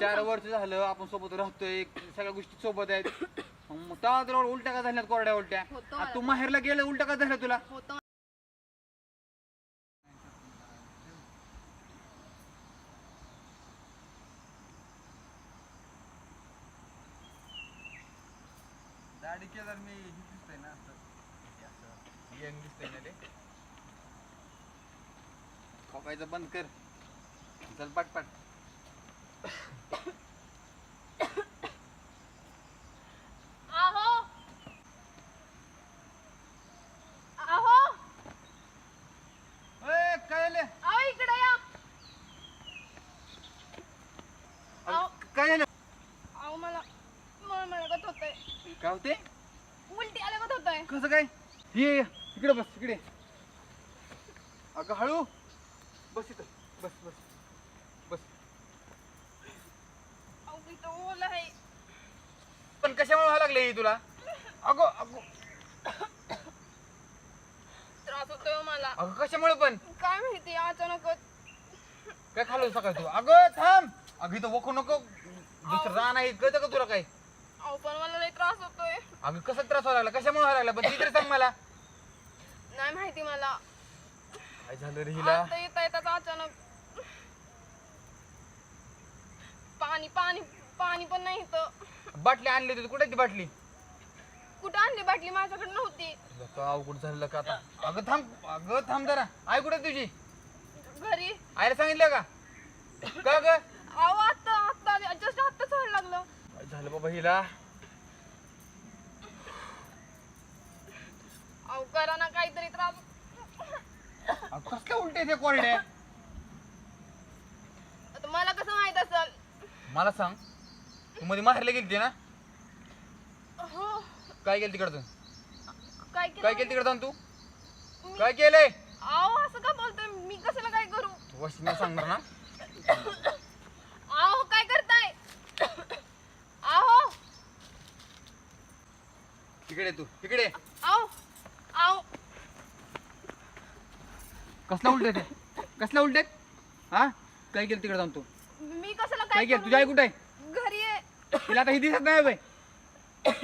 चार. वर्ष झालं आपण सोबत राहतोय सगळ्या गोष्टी सोबत आहेत. मग तेव्हा उलट्या का झाल्या कोरड्या उलट्या? होतं आता तू. माहेरला गेलं उलट्या का झाल्या तुला? होतं. दाढी केल्यावर मी हे दिसतोय ना असं. यंग दिसतोय ना ते. खोकायचं बंद कर. चल पाट पाट काय आहो. आहो आहो. होते उलटी आल्यागत होतंय. कसं काय? ये इकडे बस इकडे. अगं हळू. बस इथं. बस बस अहो इथं ओल आहे पण कशामुळे व्हायला लागले तुला? अगो अगो. त्रास होतोय हो मला. अगं कशामुळे पण? काय माहिती अचानकच. काय खाल्लं सकाळ तू? अगं थांब. अगं इथं वखू नको. दुसरं रान आहे कळतं का तुला काय अहो पण मला लई त्रास होतोय. अगं कसा त्रास व्हायला लागला? कशामुळे व्हायला लागला? पण ती तरी सांग मला. नाही माहिती मला. काय झालं रे हिला? आता येता येताच अचानक. पाणी पाणी पाणी पण नाही इथं. बाटली आणली होती. कुठे ती बाटली? कुठं आणली बाटली? माझ्याकडे नव्हती. अवघड झालं का आता? अगं थांब अगं थांब जरा. आई कुठे तुझी? घरी. आईला सांगितलं का? का ग? अहो आता आता जस्ट व्हायला लागलं. काय झालं बाबा हिला? अहो करा ना काहीतरी त्रास. अगं कसल्या उलटे ते कोरडे? आता मला कसं माहीत असेल? मला सांग. मध्ये माहेरला गेलती ना? हो. काय केलं तिकडं काय काय केलं? केलं तिकडं जाऊन तू? मी- काय केलंय? अहो असं का बोलतोय? मी कशाला काय करू? तू वशिला सांगणार ना? अहो काय करताय? अहो तिकडे तू तिकडे अहो अहो कसला उलटे ते? कसला उलटे हा? काय केलं तिकडे जाऊन तू? मी कशाला काय काय केलं? तुझी आई कुठे आहे आहे? तिला आता ही दिसत नाही बाई.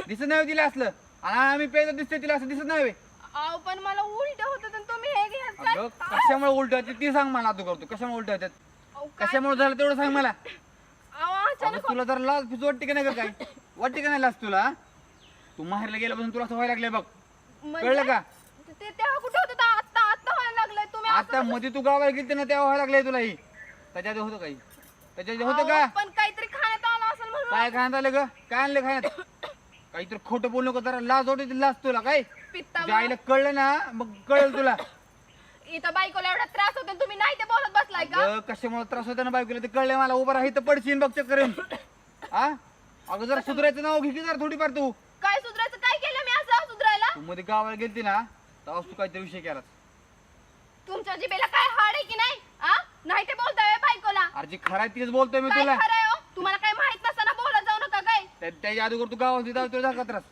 दिसत नाही तिला असलं. आणि आम्ही पेज दिसते तिला असं दिसत नाही बाई. अहो पण मला उलट होत तुम्ही हे कशामुळे उलट होते? ती सांग मला तू करतो कशामुळे उलट होतात कशामुळे झालं तेवढं सांग मला. अहो अगं अचानक तुला जर लाज फिज वाटते का नाही काय? वाटते का नाही लाज तुला? तू माहेरला गेल्यापासून तुला असं व्हायला लागलंय बघ. म्हणजे- कळलं का? ते तेव्हा कुठे होतं? आता आता आता व्हायला लागलंय. तुम्ही असं आता मध्ये तू गावाला गेलते ना तेव्हा व्हायला लागलंय तुला ही. त्याच्यात होतं काही? त्याच्यात होतं अहो, का? पण काहीतरी खाण्यात आलं असेल म्हणून काय खाण्यात आलं ग? काय आणलं खाण्यात? काहीतरी खोटं बोलू नको जरा. लाज वाटते लाज तुला काय? पित्ता तुझ्या आईला कळलं ना मग कळेल तुला. इथं बायकोला एवढा त्रास होतो तुम्ही नाही ते बोलत बसलाय का? अगं, कशामुळे त्रास होता ना बायकोला? ते कळलंय मला. उभं राही तर पडशील बघ चक्कर हा अगं जरा सुधारायचं नाव घे की जरा थोडीफार तू. काय सुधरायचं? काय केलं मी असं सुधरायला? तू मध्ये गावाला गेलती ना तेव्हा तू काहीतरी विषय केला तुमच्या जिबेला काय हाड आहे की नाही? आ? नाही ते बोलताय बायकोला. अरे जे खरं आहे तेच बोलतोय मी काय तुला. हो? तुम्हाला काय माहीत नसताना बोलत जाऊ नका काय त्या- त्याच्या अगोदर तू गावात तुला झाला का त्रास?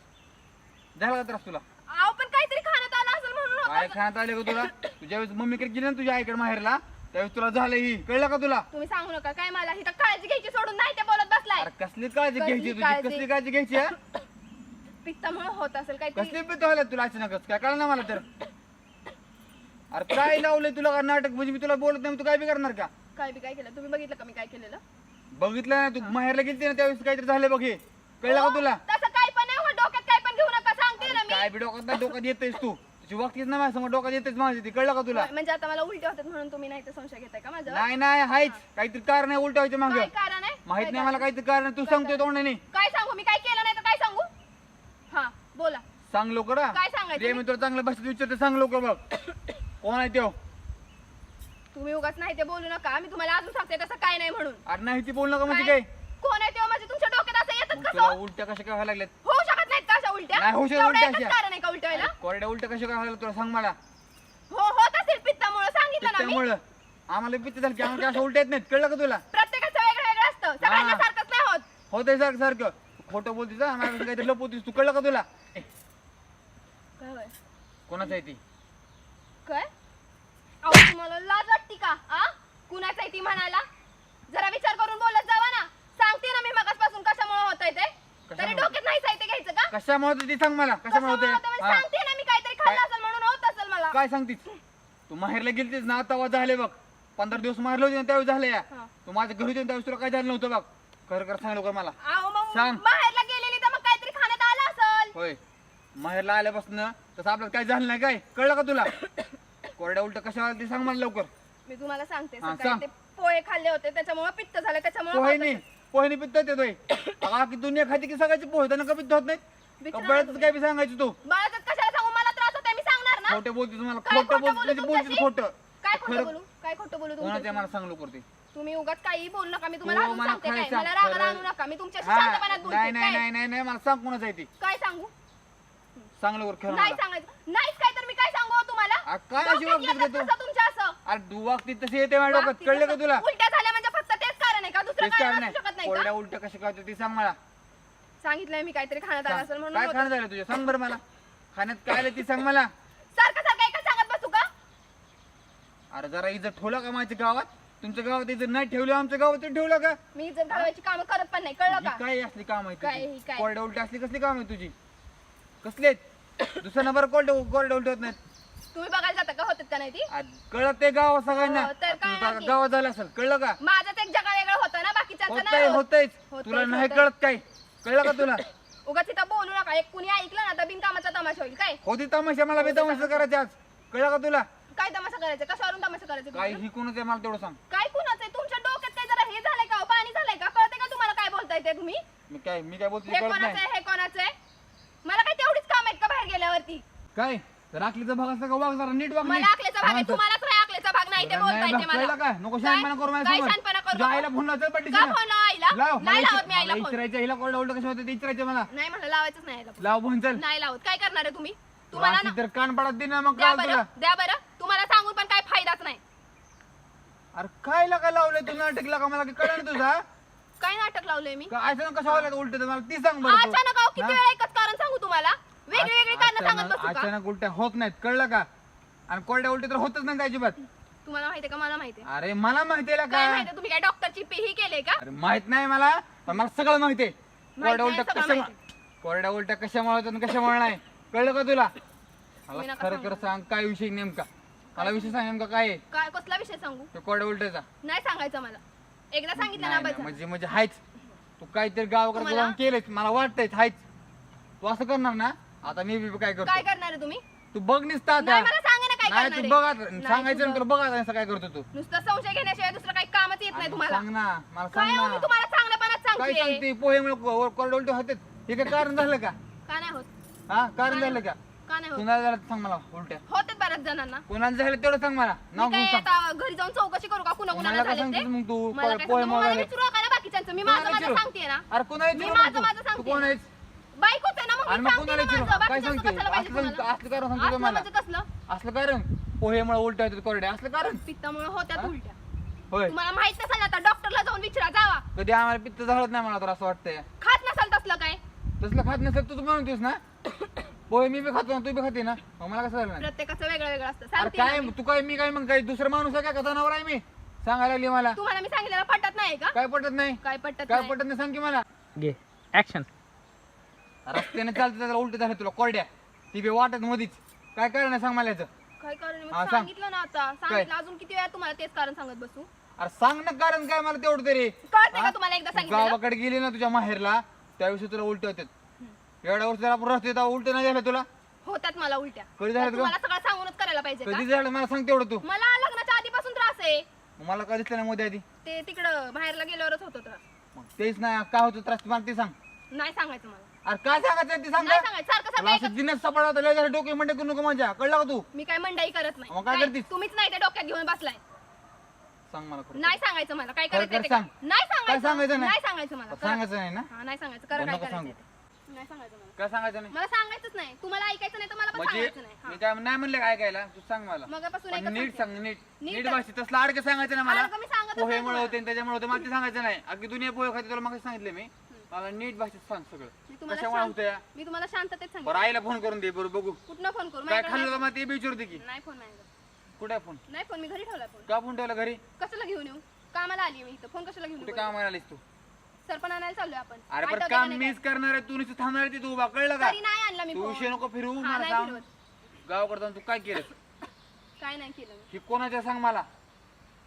झाला का त्रास तुला? अहो पण काहीतरी खाण्यात आलं असेल म्हणून होतं. काय. खाण्यात आले का तुला? तुझ्या वेळेस मम्मीकडे गेली ना तुझ्या आईकडे माहेरला त्यावेळेस तुला झालं ही कळलं का तुला? तुम्ही सांगू नका. काय मला इथं काळजी घ्यायची सोडून नाही ते बोलत बसलाय. अरे कसली काळजी कसली घ्यायची तुझी? काळजी? कसली काळजी घ्यायची हा? पित्तामुळे होत असेल काहीतरी. कसली पित व्हायला तुला अचानकच काय कळलं ना मला तर? अरे काय लावलंय तुला? का नाटक? म्हणजे मी तुला बोलत नाही तू काय बी करणार का? काय बी काय केलं? तुम्ही बघितलं का मी काय केलेलं? बघितलं ना तू माहेरला गेलती ना त्यावेळेस काहीतरी झालं बघ हे. कळलं हो, का तुला? तसं काय पण नाही हो, डोक्यात काय पण घेऊ नका सांगते ना मी. काय बी डोक्यात नाही डोक्यात येतेस तू. तुझी वागतीच ना माझ्यासमोर डोक्यात येतेच माझी ती कळलं का तुला? म्हणजे आता मला उलटे होतात म्हणून तुम्ही नाही ते संशय घेताय का माझ्यावर? नाही नाही हायच. काहीतरी कारण आहे उलट व्हायचं मागं. काय कारण आहे? माहीत काय नाही मला? काहीतरी कारण आहे. तू सांगतोय तोंडाने. काय सांगू? मी काय केलं नाही तर काय सांगू? हा बोला. सांग लवकर हा. काय सांगायचं मी? तुला चांगल्या भाषेत विचारते सांग लवकर बघ. कोण आहे त्यो? तुम्ही उगाच नाही ते बोलू नका. मी तुम्हाला अजून सांगते तसं काय नाही म्हणून. अरे नाही ती बोल नका म्हणजे काय? काय? कोण आहे तेव्हा म्हणजे तुमच्या डोक्यात कसं तुला उलट्या कशा काय व्हायला लागल्यात? होऊ शकत नाहीत का अशा उलट्या? नाही होऊ शकत तेवढं उलट्या एकच अशा. कारण आहे का उलट्या व्हायला? कोरड्या उलट्या कशा काय व्हायला तुला सांग मला. हो होत असेल पित्तामुळे सांगितलं ना मी. त्यामुळं आम्हाला पित्त झालं की आम्हाला उलट्या येत नाहीत कळलं का तुला? प्रत्येकाचं वेगळं वेगळं असतं. सगळ्यांना हा. सारखंच नाही होत. होतंय सारखं सारखं. खोटं बोलतीस हा, माझ्यापासून काहीतरी लपवतीस तू कळलं का तुला? ए, काय होय? कोणाचं आहे ती? काय? अहो तुम्हाला लाज वाटती का आ? कुणाचं आहे ती म्हणायला जरा विचार करून बोलत जावा ना सांगते कशामुळे? होतं ते सांग मला? कशामुळे कशामुळे होतं होते? म्हणजे सांगते ना मी काहीतरी खाल्लं असेल म्हणून होत असेल मला. काय सांगतीस? तू माहेरला गेलतीस ना तेव्हा झाले बघ. पंधरा दिवस मारले होते ना त्यावेळी झाले या. हा. तू माझ्या घरी होते ना त्यावेळेस तुला काय झालं नव्हतं बघ. खरं खरं सांग लवकर मला. अहो मग सांग. बाहेरला गेलेली तर मग काहीतरी खाण्यात आलं असेल. होय. माहेरला आल्यापासून तसं आपल्याला काय झालं नाही काय? कळलं का तुला? कोरड्या उलट कशा ते सांग मला लवकर. मी तुम्हाला सांगते हा, सकाळी सांग. ते पोहे खाल्ले होते त्याच्यामुळे पित्त झालं त्याच्यामुळे पोहेने पित्त येतोय दुनिया खाती की सगळ्याचे पोहे? त्यांना का पित्त होत नाही तुम्ही. काय बी सांगायचं तू. कशाला सांगू? मला त्रास होतोय मी सांगणार ना? खोटं बोलते तुम्हाला. काय खोटं तुमच्याशी? खोटं. काय खोटं खरं बोलू? काय खोटं बोलू? मला सांग लवकर ते तुम्ही उगाच काही बोलू नका. मी तुम्हाला हो, अजून मला सांगते काय. खायचं. मला राग खरं. आणू नका. मी तुमच्याशी शांतपणात नाही बोलते. नाही काय? नाही नाही नाही मला सांग कोणाचं आहे ती. काय सांगू? लवकर खरं नाही मला. सांगायचं. नाहीच काय तर मी काय सांगू हो तुम्हाला? आ, काय अशी डोक्यात वागतेस येतं का तू? तुमच्या असं. अरे तू वागती तशी येते माझ्या डोक्यात. वागती कळलं का. तुला? उलट्या झाल्या म्हणजे फक्त तेच कारण आहे का? दुसरं तेच कारण नाही नाही का? कोरड्या उलट कशी काय ती सांग मला. सांगितलंय मी काहीतरी खाण्यात आलं. असेल म्हणून काय होतं. खाणं झालं तुझ्या? सांग बरं मला. खाण्यात काय आलं ती सांग मला. सारखं सारखं एकच सांगत बसू का? अरे जरा इज्जत ठेवला का माझ्या गावात? तुमच्या गावात इज्जत नाही ठेवली आमच्या गावात तरी ठेवलं का? मी इज्जत घालवायची कामं करत पण नाही कळलं ही का? काय असली काम आहे काय, ही तुझी काय? कोरड्या उलट असली कसली काम आहे तुझी? कसली दुसऱ्या नंबर कोरडे कोरड्या उलट होत नाहीत. तुम्ही बघायला जाता का? होतात का नाही ती? कळत ते गाव सगळ्यांना. हो, तर काय? गावात झालं असेल कळलं का? माझंच एक जगा वेगळं होतं. होतंय होतंय, तुला नाही. कळत काय? कळलं का तुला? उगाच तिथं बोलू नका. एक कुणी ऐकलं ना तर बिनकामाचा तमाशा होईल. काय? होती तमाशा मला बी तमाशा करायचा आज. कळलं का तुला? काय तमाशा करायचं? कशावरून तमाशा करायचं काय तुम्हाला? ही कोणच आहे मला तेवढं सांग. काय कुणाचं आहे? तुमच्या डोक्यात काय जरा हे झालंय का? हो? पाणी झालंय का? कळते का तुम्हाला काय बोलताय ते तुम्ही? मी काय मी काय बोलतो ते हे कळत कोणाचं नाही. आहे? हे कोणाचं आहे? मला काय तेवढीच काम आहेत का बाहेर गेल्यावरती? काय? राखलीचा भाग असला का वाग जरा नीट नीट. मला आकलेचा भाग आहे. माणसं. तुम्हालाच नाही आकलेचा भाग नाही ते बोलताय ते बघ, कळलं मला का? नको काय? शहाणपणा करू काय माझ्यासोबत. करू तुझ्या नको? आईला फोन लावतो पट्टी का फोन लावा आईला? लाव मला नाही लावत इच- मी आईला मला फोन. इचरायचं हिला उलट कसं होतं ते इचरायचं मला. नाही मला लावायचंच नाही आईला. लाव फोन चल. नाही लावत. काय करणार आहे तुम्ही? तुम्हाला तर कान पडत दे ना मग द्या तुला बरं द्या बरं. तुम्हाला सांगून पण काय फायदाच नाही. अरे काय लागा लावलंय? तू नाटक लागा मला की कळलं ना तुझा? काय नाटक लावलंय मी? काय असं कशा व्हायला उलट मला ती सांग बरं तू. अचानक अहो किती हा? वेळा एकच कारण सांगू तुम्हाला? वेगळी वेगळी कारण सांगत अचानक बसू का? अचानक उलट्या होत नाहीत. कळलं का? आणि कोरड्या उलट्या तर होतच नाही अजिबात. तुम्हाला माहितीये का? मला माहितीये अरे मला माहितीये ना काय का माहितीये तुम्ही काय डॉक्टरची पीही केले का? अरे माहीत नाही मला पण मला सगळं माहितीये माहीत कोरड्या नाही, उलट्या सगळं कशा माहिती. कोरड्या उलट्या कशामुळे होतात आणि कशामुळे नाही? कळलं का तुला? तुम्ही मला नका खरं खरं सांग काय विषय नेमका? मला विषय सांग नेमका काय आहे? काय कसला विषय सांगू? तो कोरड्या उलट्याचा. नाही सांगायचं मला. एकदा सांगितलं ना नाही, बस म्हणजे म्हणजे हायच. तू काहीतरी गावाकडे तुम्हाला? जाऊन केलंय मला वाटतंय हायच. तू असं करणार ना? आता मी बी काय काय करतो? करणार आहे तुम्ही? तू बघ निसता आता. मला काय नाही तू. बघ नाही, सांगायचं नंतर बघ. असं काय करतो तू. नुसतं संशय घेण्याशिवाय दुसरं काही कामच येत नाही तुम्हाला. सांग ना मला काय सांग हो मी ना तुम्हाला चांगल्यापणात काय सांगते? सांगते पोहेमुळे कोरडे उलटे होते हे काय कारण झालं का? का नाही होत? हा कारण? झालं का? का नाही होत? कुणाला झालं ते सांग मला उलट्या. होते बऱ्याच जणांना. कोणाला झालं तेवढं सांग मला. नाव मी घेऊन काय सांग. आता घरी जाऊन चौकशी करू का? कुणा कुणाला मला काय झाले ते? सांगतेस मग तू? मला काय पोहे सांगू? मला झाले विचारू नका ना बाकीच्यांचं? मी माझं कोणाला माझं विचारू? सांगते ना. अरे कोणाला मी माझं नको माझं तू? तू सांगते कोण ना. आहेस बायकोच आहे ना मग आणि मी मग सांगते कोणाला ना विचारू? माझं. काय बाकीच्यांचं सांगते? कशाला पाहिजे असलं तुम्हाला? असलं कारण सांगतो असलं मला म्हणजे कसलं? असलं कारण? पोहेमुळे उलट्या होतात कोरड्या. असलं कारण? पित्तामुळे होत्यात हा? उलट्या. होय. तुम्हाला माहीत नसेल आता डॉक्टरला जाऊन विचारा जावा. कधी आम्हाला पित्त झालं नाही मला तर असं वाटतंय. खात नसेल तसलं काय? तसलं खात नसेल तू म्हणतोस ना. पोहे मी बी खातो ना तू बी खाते ना. मग मला कसं झालं नाही? प्रत्येकाचं वेगळं वेगळं असतं. अरे सांगते ना काय मी. तू काय मी काय मग काय दुसरा माणूस आहे का? जनावर आहे मी? सांगायला लागली मला. तुम्हाला मी सांगितलेलं पटत नाही का? काय पटत नाही? काय पटत काय नाही? पटत नाही सांग की मला. घे ऍक्शन रस्त्याने चालतं त्याला उलट झालं तुला कोरड्या. ती बी वाटत मधीच. काय कारण आहे सांग मला याचं? काय कारण हा, सांग. सांगितलं ना आता. सांगितलं अजून किती वेळा तुम्हाला तेच कारण सांगत बसू? अरे सांग ना कारण काय मला तेवढं तरी. हा? तुम्हाला एकदा सांगितलं गावाकडे गेली ना तुझ्या माहेरला त्याविषयी तुला उलट होतात एवढ्या वर्ष आपण रस्ते उलट नाही झालं तुला? होत्यात मला उलट्या. कधी झालं तर तुम्हाला सगळं सांगूनच करायला पाहिजे का? कधी झालं? मला सांग तेवढं तू. मला लग्नाच्या आधीपासून त्रास आहे. मला काय दिसलं नाही मोदी आधी? ते तिकडं बाहेरला गेल्यावरच होतो त्रास. मग तेच नाही काय होतं त्रास? मला ते सांग. नाही सांगायचं मला. अरे काय सांगायचं ते सांग नाही का? सांगायचं सारखं तुला असं जिन्नस सापडा होता लय झालं डोके म्हणते करू नको माझ्या कळलं का तू मी काय मंडई करत नाही काय काय? करतीस? तुम्हीच नाही ते डोक्यात घेऊन बसलाय सांग मला खरं नाही सांगायचं मला काय खरं करायचं खरं ते सांग. करा. नाही काय सांगायचं सांगायचं नाही? नाही सांगायचं मला करा. सांगायचं नाही ना हा, नाही सांगायचं करा काय नको करायचं सांगू. ते. नाही सांगायचं मला काय सांगायचं नाही मला सांगायचंच नाही तुम्हाला ऐकायचं नाही तर मला पण म्हणजे सांगायचं नाही मी काय नाही म्हणले काय ऐकायला तू सांग मला मगापासून पण एकच नीट सांगते. सांग नीट नीट नीट सांग. भाषेत तसलं अडके सांगायचं नाही मला अडकं मी सांगतच नाही पोहेमुळे तुम्हाला. होते आणि त्याच्यामुळे होते मला ते सांगायचं नाही अगदी दुनिया पोहे खाते तुला मग सांगितले मी मला नीट भाषेत सांग मी सगळं तुम्हाला कशामुळे शांत- होतं या मी तुम्हाला शांततेत बरं सांगितलं आईला फोन करून दे बरं बघू. कुठनं फोन करू? काय माझ्याकडे खाल्लं नाही. मला ते बी विचारते की. नाही फोन माझ्याकडे. कुठे फोन नाही फोन मी घरी ठेवला फोन का फोन ठेवला घरी? कशाला घेऊन येऊ? कामाला आली मी इथं. फोन कशाला घेऊन कुठे येऊ काम आलीस तू? सरपण आणायला चाललोय आपण. अरे पण का काम नाही मीच करणार आहे तू नुसतं थांबणार आहे तिथं उभा. कळलं का? तरी नाही आणला मी तू फोन. नको फिरू हा, मला नाही सांग. गावाकडे जाऊन तू काय केलं काय नाही केलं मी. ही कोणाच्या सांग मला?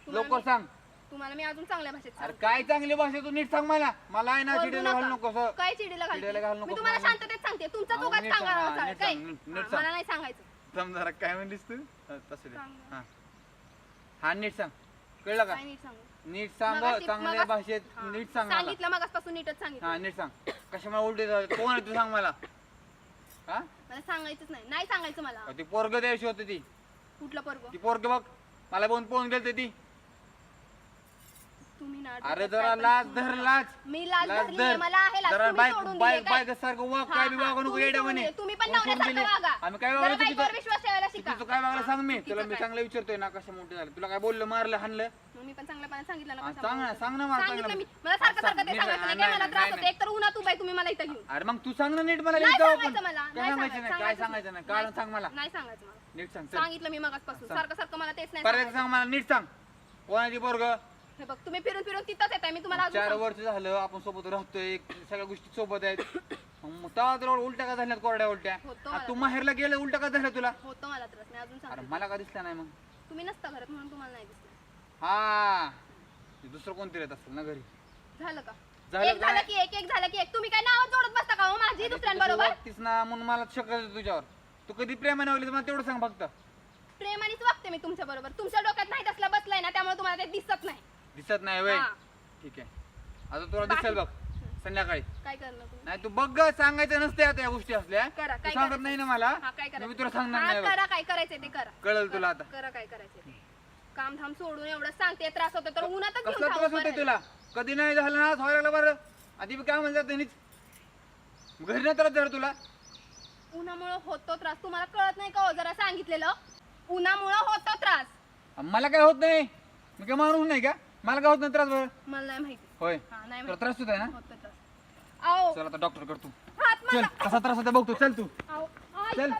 लवकर सांग. तुम्हाला मी अजून चांगल्या भाषेत अरे सांगते. काय चांगली भाषा तू नीट सांग मला. मला आहे ना बोलू चिडीला घालू नका. काय चिडीला चिडीला घालू घालते नको मी तुम्हाला मला. शांततेत सांगते. तुमचा हा, नीट सांग, सांगा. हा, नीट काय? सांग, नीट- नीट हा, सांग. मला नाही सांगायचं. थांब जरा काय म्हणलीस तू? हा, तसं दे. सांग. हा. हा नीट सांग. कळलं का? काय नीट सांगू? नीट सांग मगाशी- चांगल्या भाषेत हा. नीट सांग मला. सांगितलं मगासपासून नीटच सांगितलं. हा नीट सांग. कशामुळे उलटे झाले? कोण आहे तू सांग मला? हा? मला सांगायचंच नाही. नाही सांगायचं मला. ती पोरग द्यायची होती ती. कुठलं पर्व ती पोरग बघ. मला बघून पळून गेलते ती. तुम्ही अरे जरा पण लाज धर. लाज मी लाज धरली धर. मला आहे लाज जरा तुम्ही बाय सोडून बाय दिली काय? बायकासारखं वाग काय बी हा, वागू नको तुम्ही येड्या म्हणे. तुम्ही पण कोण सोडून नवऱ्यासारखं दिली? वागा. आम्ही काय जरा वागलो बायकोवर चुकीचं विश्वास ठेवायला शिका काय वागलं सांग मी तुला मी? चांगलं विचारतोय ना कशा मोठे झाले तुला काय बोललं मारलं हाणलं मी पण सांगितलं ना हा. सांग ना सांग ना मला सांगितलं चांगलं. मी मला सारखं सारखं ते सांगायचं नाही मला नाही, त्रास नाही, होतो एक तर उन्हात उभा आहे तुम्ही मला इथं घेऊन अरे मग तू सांग ना नीट मला नाही सांगायचं आपण. मला काय नाही सांगायचं नाही काय सांगायचं नाही कारण सांग मला नाही सांगायचं मला नीट सांग चल. सांगितलं मी मगासपासून सांग. सारखं सारखं मला तेच नाही परत. सांग मला नीट सांग कोणाची पोरग हे बघ तुम्ही फिरून फिरून तिथंच येताय मी तुम्हाला अजून चार सांगते. वर्ष झालं आपण सोबत राहतोय सगळ्या गोष्टी सोबत आहेत. मग तेव्हा उलट्या का झाल्यात कोरड्या उलट्या? होतो आता मला. तू माहेरला गेलं उलट्या का झालं तुला? होतो मला त्रास मी अजून अरे सांगते. मला का दिसला नाही मग? तुम्ही नसता घरात म्हणून तुम्हाला नाही दिसलं. हा. ते दुसरं कोणतरी येत असेल ना घरी? झालं का? झालं एक झालं काय? की एक एक झालं की एक. तुम्ही काय नाव जोडत बसता का हो? माझी तू दुसऱ्यांबरोबर? वागतीस ना म्हणून मला शक येतं तुझ्यावर. तू कधी प्रेमाने वागली तर मला तेवढं सांग फक्त. प्रेमानेच वागते मी तुमच्या बरोबर. तुमच्या डोक्यात नाही तसला बसलाय ना त्यामुळे तुम्हाला ते दिसत नाही. दिसत नाही वय. हा. ठीक आहे. आता तुला दिसेल बघ संध्याकाळी. काय करणार तुम्ही नाही तू बघ ग, सांगायचं नसते आता या गोष्टी असल्या. करा, तू काय सांगत करायचं? नाही ना मला. हा काय करायचं? मी तुला सांगणार हा, नाही बघ. करा काय करायचंय ते करा. कळलं तुला आता. करा काय करायचंय ते. काम धाम सोडून एवढं सांगते त्रास होतो तर उन्हातच घेऊन कसला थांबू त्रास होतोय आहे. तुला? कधी नाही झालं ना व्हायला लागलं बरं. आधी बी काय म्हणतात त्यांनीच? घरी नाही त्रास झाला तुला? उन्हामुळं होतो त्रास. तुम्हाला कळत नाही का हो जरा सांगितलेलं? उन्हामुळं होतो त्रास. मला काय होत नाही? मी काय माणूस नाही का? मला होत नाही त्रास बरं. मला नाही माहिती. होय. हा नाही तुला माहिती. त्रास होत आहे ना होतो आओ. चल आता डॉक्टर करतो हात चल मला. कसा त्रास होता बघतो चल तू. आओ. आई, चल.